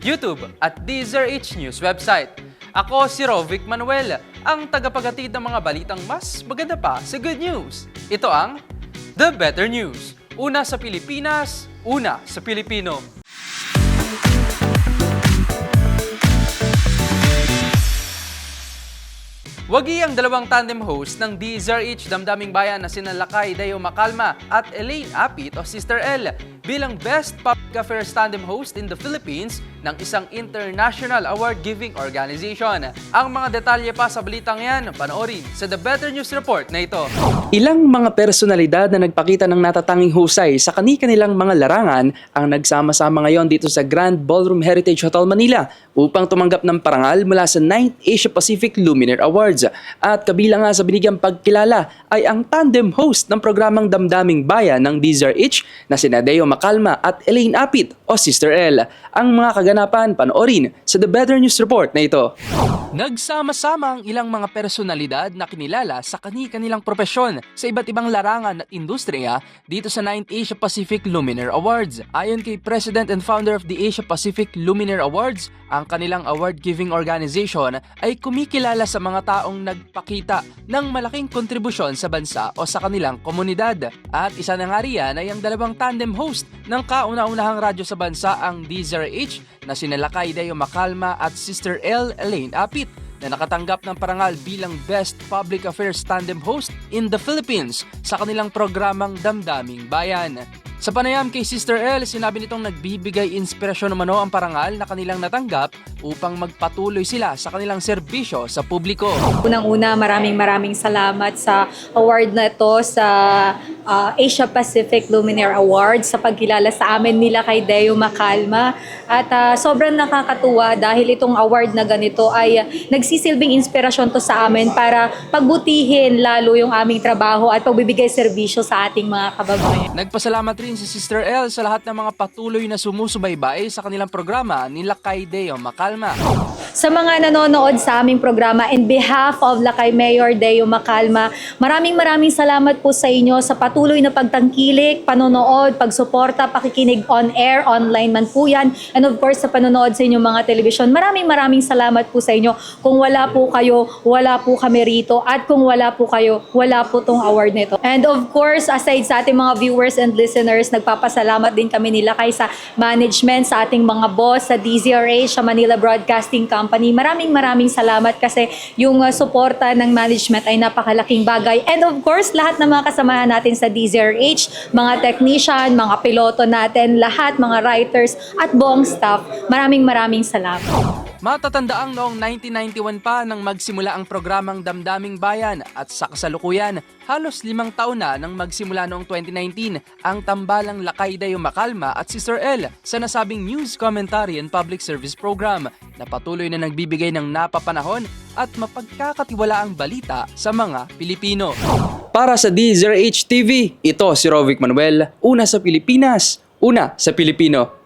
YouTube at DZRH News website. Ako si Rovic Manuel, ang tagapagatid ng mga balitang mas maganda pa sa good news. Ito ang The Better News. Una sa Pilipinas, una sa Pilipino. Wagi ang dalawang tandem host ng DZRH Damdaming Bayan na sina Lakay Dayo Makalma at Elaine Apit o Sister L bilang Best Public Affairs Tandem Host in the Philippines ng isang international award-giving organization. Ang mga detalye pa sa balitang yan, panoorin sa The Better News Report na ito. Ilang mga personalidad na nagpakita ng natatanging husay sa kani-kanilang mga larangan ang nagsama-sama ngayon dito sa Grand Ballroom Heritage Hotel Manila upang tumanggap ng parangal mula sa 9th Asia Pacific Luminaire Awards. At kabilang nga sa binigyang pagkilala ay ang tandem host ng programang Damdaming Bayan ng DZRH na sina Deo Macalma at Elaine Apit o Sister L. Ang mga kaganapan panoorin sa The Better News Report na ito. Nagsama-sama ang ilang mga personalidad na kinilala sa kani-kanilang propesyon sa iba't ibang larangan at industriya dito sa 9th Asia Pacific Luminaire Awards. Ayon kay President and founder of the Asia Pacific Luminaire Awards, ang kanilang award-giving organization ay kumikilala sa mga taong nagpakita ng malaking kontribusyon sa bansa o sa kanilang komunidad. At isa na nga riyan ay ang dalawang tandem host ng kauna-unahang radyo sa bansa ang DZRH na sina Lakay Deo Makalma at Sister L. Elaine Apit na nakatanggap ng parangal bilang Best Public Affairs Tandem Host in the Philippines sa kanilang programang Damdaming Bayan. Sa panayam kay Sister L, sinabi nitong nagbibigay inspirasyon naman ang parangal na kanilang natanggap upang magpatuloy sila sa kanilang serbisyo sa publiko. Unang-una, maraming maraming salamat sa award na ito sa ah, Asia Pacific Luminaire Award sa pagkilala sa amin nila kay Deo Makalma. At ah, sobrang nakakatuwa dahil itong award na ganito ay ah, nagsisilbing inspirasyon to sa amin para pagbutihin lalo yung aming trabaho at pagbibigay serbisyo sa ating mga kababayan. Nagpasalamat rin si Sister L sa lahat ng mga patuloy na sumusubaybay sa kanilang programa nila kay Deo Makalma. Sa mga nanonood sa aming programa, in behalf of Lakay Mayor Deo Macalma, maraming maraming salamat po sa inyo sa patuloy na pagtangkilik, panonood, pagsuporta, pakikinig on air, online man po yan, and of course sa panonood sa inyong mga telebisyon. Maraming maraming salamat po sa inyo. Kung wala po kayo, wala po kami rito. At kung wala po kayo, wala po tong award nito. And of course, aside sa ating mga viewers and listeners, nagpapasalamat din kami nila kay sa management, sa ating mga boss, sa DZRH, sa Manila Broadcasting Company. Maraming maraming salamat kasi yung uh, suporta ng management ay napakalaking bagay. And of course, lahat ng mga kasamahan natin sa DZRH, mga technician, mga piloto natin, lahat, mga writers at buong staff, maraming maraming salamat. Matatandaang noong 1991 pa nang magsimula ang programang Damdaming Bayan at sa kasalukuyan, halos limang taon na nang magsimula noong 2019 ang tambalang Lakay Dayo Makalma at Sister L sa nasabing News Commentary and Public Service Program na patuloy na nagbibigay ng napapanahon at mapagkakatiwalaang balita sa mga Pilipino. Para sa DZRH TV, ito si Rovic Manuel, una sa Pilipinas, una sa Pilipino.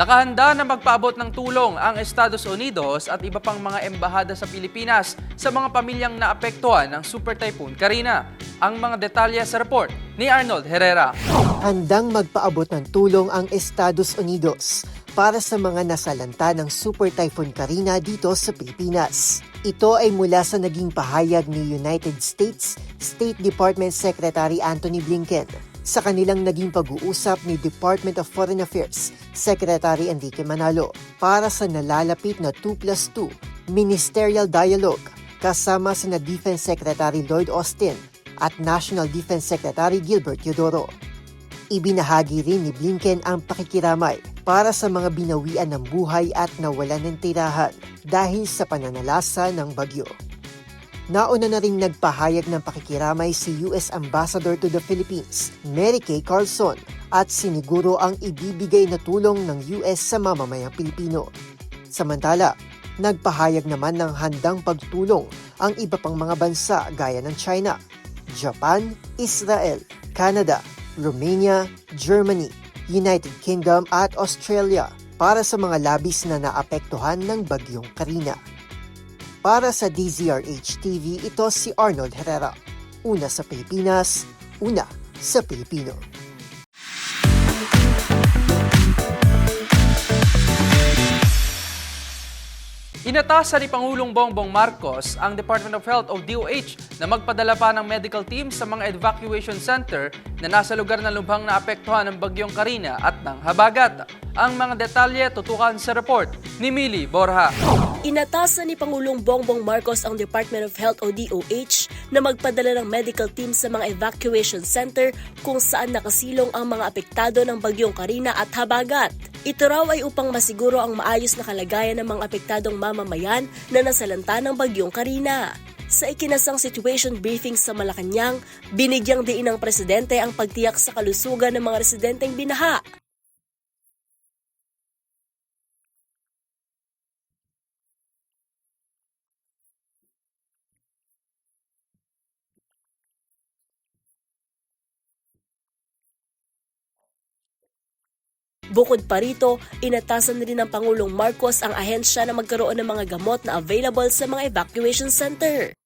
Nakahanda na magpaabot ng tulong ang Estados Unidos at iba pang mga embahada sa Pilipinas sa mga pamilyang naapektuhan ng Super Typhoon Karina. Ang mga detalye sa report ni Arnold Herrera. handang magpaabot ng tulong ang Estados Unidos para sa mga nasalanta ng Super Typhoon Karina dito sa Pilipinas. Ito ay mula sa naging pahayag ni United States State Department Secretary Anthony Blinken. Sa kanilang naging pag-uusap ni Department of Foreign Affairs Secretary Enrique Manalo para sa nalalapit na 2 plus 2 Ministerial Dialogue kasama sina Defense Secretary Lloyd Austin at National Defense Secretary Gilbert Teodoro. Ibinahagi rin ni Blinken ang pakikiramay para sa mga binawian ng buhay at nawalan ng tirahan dahil sa pananalasa ng bagyo. Nauna na ring nagpahayag ng pakikiramay si US Ambassador to the Philippines, Mary Kay Carlson, at siniguro ang ibibigay na tulong ng US sa mamamayang Pilipino. Samantala, nagpahayag naman ng handang pagtulong ang iba pang mga bansa gaya ng China, Japan, Israel, Canada, Romania, Germany, United Kingdom at Australia para sa mga labis na naapektuhan ng bagyong Karina. Para sa DZRH TV, ito si Arnold Herrera. Una sa Pilipinas, una sa Pilipino. Inatasan ni Pangulong Bongbong Marcos ang Department of Health o DOH na magpadala pa ng medical team sa mga evacuation center na nasa lugar ng lubhang naapektuhan ng bagyong Karina at ng Habagat. Ang mga detalye tutukan sa report ni Mili Borja. Inatasan ni Pangulong Bongbong Marcos ang Department of Health o DOH na magpadala ng medical team sa mga evacuation center kung saan nakasilong ang mga apektado ng bagyong Karina at Habagat. Ito raw ay upang masiguro ang maayos na kalagayan ng mga apektadong mamamayan na nasalanta ng bagyong Karina. Sa ikinasang situation briefing sa Malacanang, binigyang diin ng presidente ang pagtiyak sa kalusugan ng mga residenteng binaha. Bukod pa rito, inatasan na rin ng Pangulong Marcos ang ahensya na magkaroon ng mga gamot na available sa mga evacuation center.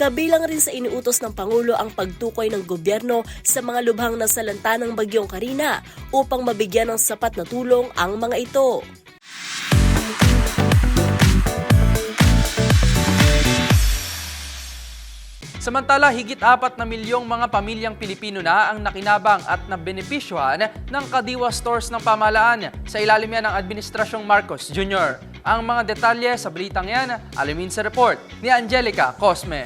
Kabilang rin sa iniutos ng Pangulo ang pagtukoy ng gobyerno sa mga lubhang nasalanta ng Bagyong Karina upang mabigyan ng sapat na tulong ang mga ito. Samantala, higit apat na milyong mga pamilyang Pilipino na ang nakinabang at nabenepisyuhan ng Kadiwa Stores ng pamahalaan sa ilalim ng Administrasyong Marcos Jr. Ang mga detalye sa balitang yan, alamin sa report ni Angelica Cosme.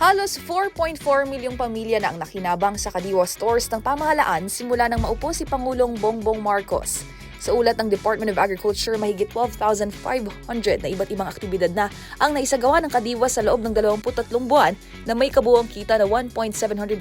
Halos 4.4 milyong pamilya na ang nakinabang sa Kadiwa stores ng pamahalaan simula nang maupo si Pangulong Bongbong Marcos. Sa ulat ng Department of Agriculture, mahigit 12,500 na iba't ibang aktibidad na ang naisagawa ng Kadiwa sa loob ng 23 buwan na may kabuang kita na 1.745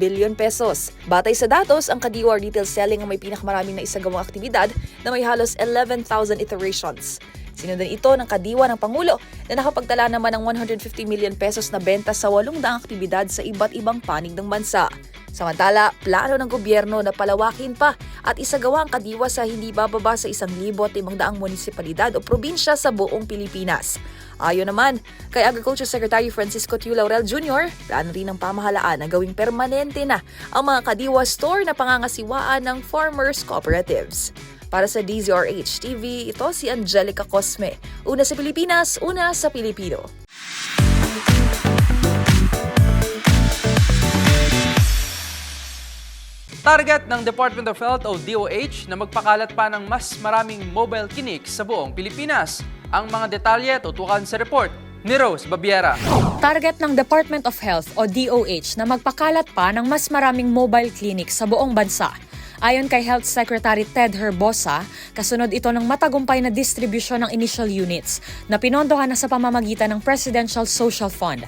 billion pesos. Batay sa datos, ang Kadiwa retail selling ang may pinakamaraming naisagawang aktibidad na may halos 11,000 iterations. Sinundan ito ng kadiwa ng Pangulo na nakapagtala naman ng 150 million pesos na benta sa 800 aktibidad sa iba't ibang panig ng bansa. Samantala, plano ng gobyerno na palawakin pa at isagawa ang kadiwa sa hindi bababa sa 1,500 munisipalidad o probinsya sa buong Pilipinas. Ayon naman kay Agriculture Secretary Francisco Tiu Laurel Jr., plano rin ng pamahalaan na gawing permanente na ang mga kadiwa store na pangangasiwaan ng farmers cooperatives. Para sa DZRH TV, ito si Angelica Cosme. Una sa Pilipinas, una sa Pilipino. Target ng Department of Health o DOH na magpakalat pa ng mas maraming mobile clinics sa buong Pilipinas. Ang mga detalye tutukan sa report ni Rose Babiera. Target ng Department of Health o DOH na magpakalat pa ng mas maraming mobile clinics sa buong bansa. Ayon kay Health Secretary Ted Herbosa, kasunod ito ng matagumpay na distribusyon ng initial units na pinondohan na sa pamamagitan ng Presidential Social Fund.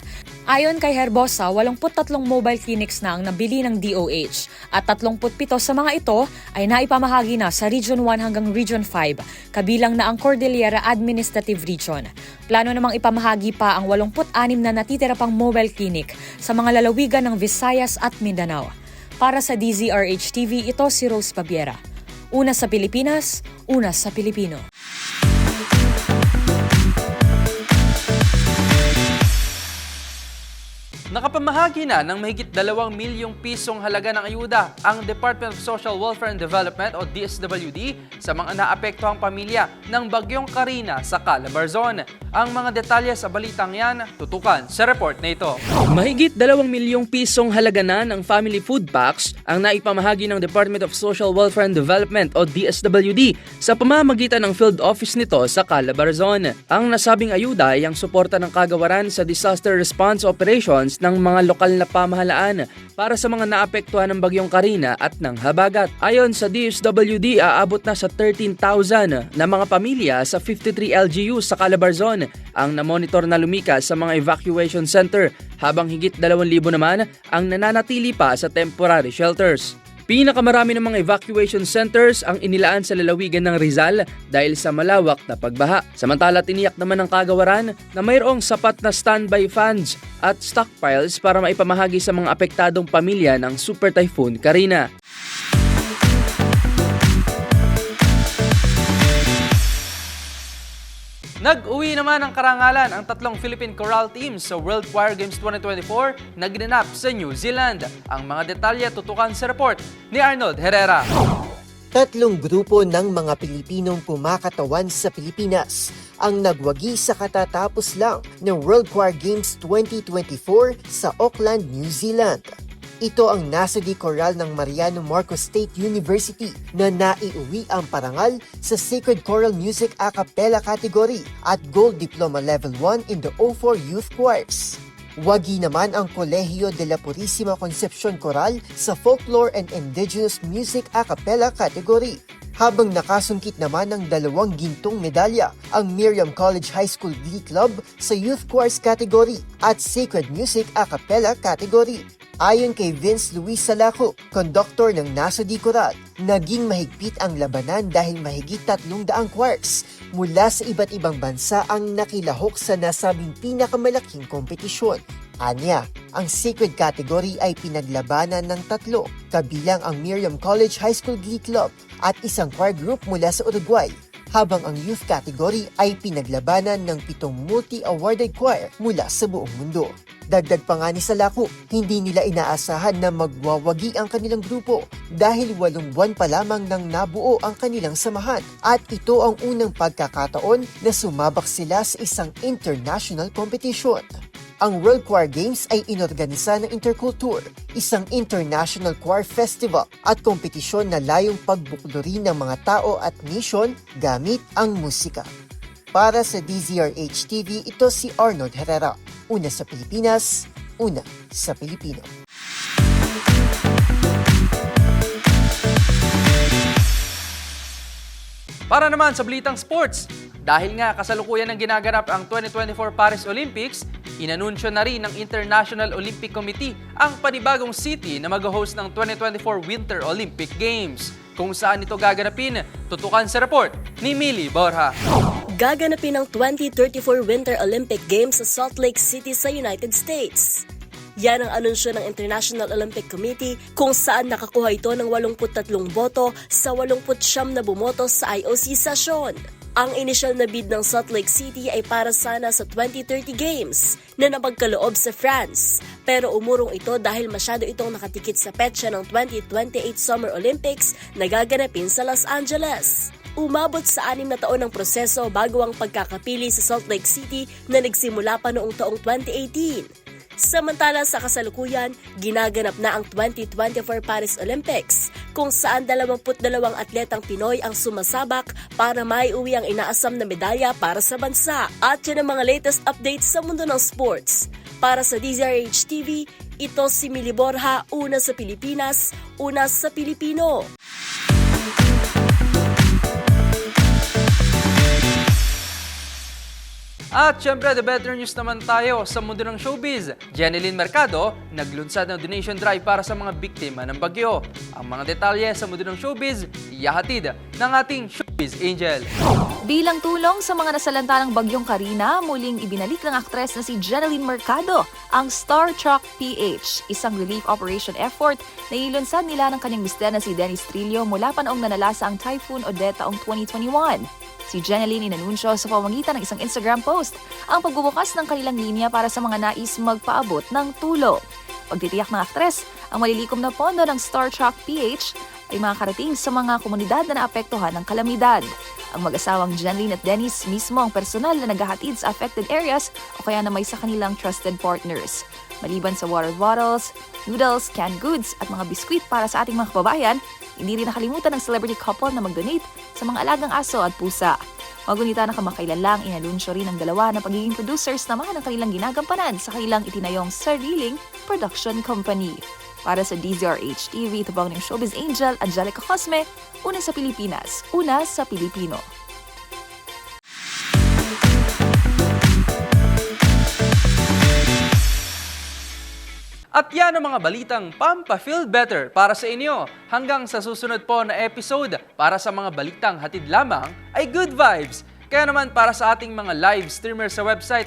Ayon kay Herbosa, 83 mobile clinics na ang nabili ng DOH at 37 sa mga ito ay naipamahagi na sa Region 1 hanggang Region 5, kabilang na ang Cordillera Administrative Region. Plano namang ipamahagi pa ang 86 na natitira pang mobile clinic sa mga lalawigan ng Visayas at Mindanao. Para sa DZRH TV, ito si Rose Babiera. Una sa Pilipinas, una sa Pilipino. Nakapamahagi na ng mahigit 2 milyong pisong halaga ng ayuda ang Department of Social Welfare and Development o DSWD sa mga naapektuhang pamilya ng Bagyong Karina sa Calabarzon. Ang mga detalye sa balitang yan, tutukan sa report na ito. Mahigit 2 milyong pisong halaga na ng family food packs ang naipamahagi ng Department of Social Welfare and Development o DSWD sa pamamagitan ng field office nito sa Calabarzon. Ang nasabing ayuda ay ang suporta ng kagawaran sa disaster response operations ng mga lokal na pamahalaan para sa mga naapektuhan ng Bagyong Karina at ng Habagat. Ayon sa DSWD, aabot na sa 13,000 na mga pamilya sa 53 LGU sa Calabarzon ang namonitor na lumikas sa mga evacuation center habang higit 2,000 naman ang nananatili pa sa temporary shelters. Pinakamarami ng mga evacuation centers ang inilaan sa lalawigan ng Rizal dahil sa malawak na pagbaha. Samantala tiniyak naman ng kagawaran na mayroong sapat na standby funds at stockpiles para maipamahagi sa mga apektadong pamilya ng Super Typhoon Karina. Nag-uwi naman ng karangalan ang tatlong Philippine Choral teams sa World Choir Games 2024 na ginanap sa New Zealand. Ang mga detalye tutukan sa report ni Arnold Herrera. Tatlong grupo ng mga Pilipinong kumakatawan sa Pilipinas ang nagwagi sa katatapos lang ng World Choir Games 2024 sa Auckland, New Zealand. Ito ang nasagi koral ng Mariano Marcos State University na naiuwi ang parangal sa Sacred Choral Music a cappella category at Gold Diploma Level 1 in the O4 Youth Choirs. Wagi naman ang Colegio de la Purísima Concepcion Coral sa Folklore and Indigenous Music a cappella category. Habang nakasungkit naman ng dalawang gintong medalya ang Miriam College High School Glee Club sa Youth Choirs category at Sacred Music a cappella category. Ayon kay Vince Luis Salaco, conductor ng Nasa Di Coral, naging mahigpit ang labanan dahil mahigit tatlong daang choirs mula sa iba't ibang bansa ang nakilahok sa nasabing pinakamalaking kompetisyon. Anya, ang sacred category ay pinaglabanan ng tatlo, kabilang ang Miriam College High School Glee Club at isang choir group mula sa Uruguay, habang ang youth category ay pinaglabanan ng pitong multi-awarded choir mula sa buong mundo. Dagdag pa nga ni Salaku, hindi nila inaasahan na magwawagi ang kanilang grupo dahil walong buwan pa lamang nang nabuo ang kanilang samahan at ito ang unang pagkakataon na sumabak sila sa isang international competition. Ang World Choir Games ay inorganisa ng Interculture, isang international choir festival at kompetisyon na layong pagbuklurin ng mga tao at nation gamit ang musika. Para sa DZRH TV, ito si Arnold Herrera. Una sa Pilipinas, una sa Pilipino. Para naman sa Blitang Sports, dahil nga kasalukuyan ng ginaganap ang 2024 Paris Olympics, inanunsyo na rin ng International Olympic Committee ang panibagong city na mag-host ng 2024 Winter Olympic Games. Kung saan ito gaganapin, tutukan sa report ni Millie Borja. Gaganapin ang 2034 Winter Olympic Games sa Salt Lake City sa United States. Yan ang anunsyo ng International Olympic Committee kung saan nakakuha ito ng 83 boto sa 89 na bumoto sa IOC session. Ang initial na bid ng Salt Lake City ay para sana sa 2030 Games na napagkaloob sa France. Pero umurong ito dahil masyado itong nakatikit sa petsa ng 2028 Summer Olympics na gaganapin sa Los Angeles. Umabot sa anim na taon ng proseso bago ang pagkakapili sa Salt Lake City na nagsimula pa noong taong 2018. Samantala sa kasalukuyan, ginaganap na ang 2024 Paris Olympics kung saan 22 atletang Pinoy ang sumasabak para maiuwi ang inaasam na medalya para sa bansa. At yan ang mga latest updates sa mundo ng sports. Para sa DZRH TV, ito si Mili Borja, una sa Pilipinas, una sa Pilipino. At syempre, the better news naman tayo sa mundo ng showbiz. Jeneline Mercado, naglunsad ng donation drive para sa mga biktima ng bagyo. Ang mga detalye sa mundo ng showbiz, iyahatid ng ating showbiz angel. Bilang tulong sa mga nasalanta ng bagyong Karina, muling ibinalik ng aktres na si Jeneline Mercado ang Star Trek PH, isang relief operation effort na ilunsad nila ng kanyang mister na si Dennis Trillo mula panoong nanalasa ang Typhoon Odette taong 2021. Si Jeneline inanunsyo sa pamagitan ng isang Instagram post ang pagbubukas ng kanilang linya para sa mga nais magpaabot ng tulong. Pagtitiyak ng aktres, ang malilikom na pondo ng Star Trek PH ay makakarating sa mga komunidad na naapektuhan ng kalamidad. Ang mag-asawang Jeneline at Dennis mismo ang personal na naghahatid sa affected areas o kaya na may sa kanilang trusted partners. Maliban sa water bottles, noodles, canned goods at mga biskwit para sa ating mga kababayan, hindi rin nakalimutan ng celebrity couple na mag-donate sa mga alagang aso at pusa. Magunita na kamakailan lang, inalunsyo rin ng dalawa na pagiging producers naman ng kanilang ginagampanan sa kanilang itinayong sariling production company. Para sa DZRH TV, ito bang ng Showbiz Angel, Angelica Cosme, una sa Pilipinas, una sa Pilipino. At yan ang mga balitang Pampa Feel Better para sa inyo. Hanggang sa susunod po na episode para sa mga balitang hatid lamang ay good vibes. Kaya naman para sa ating mga live streamers sa website,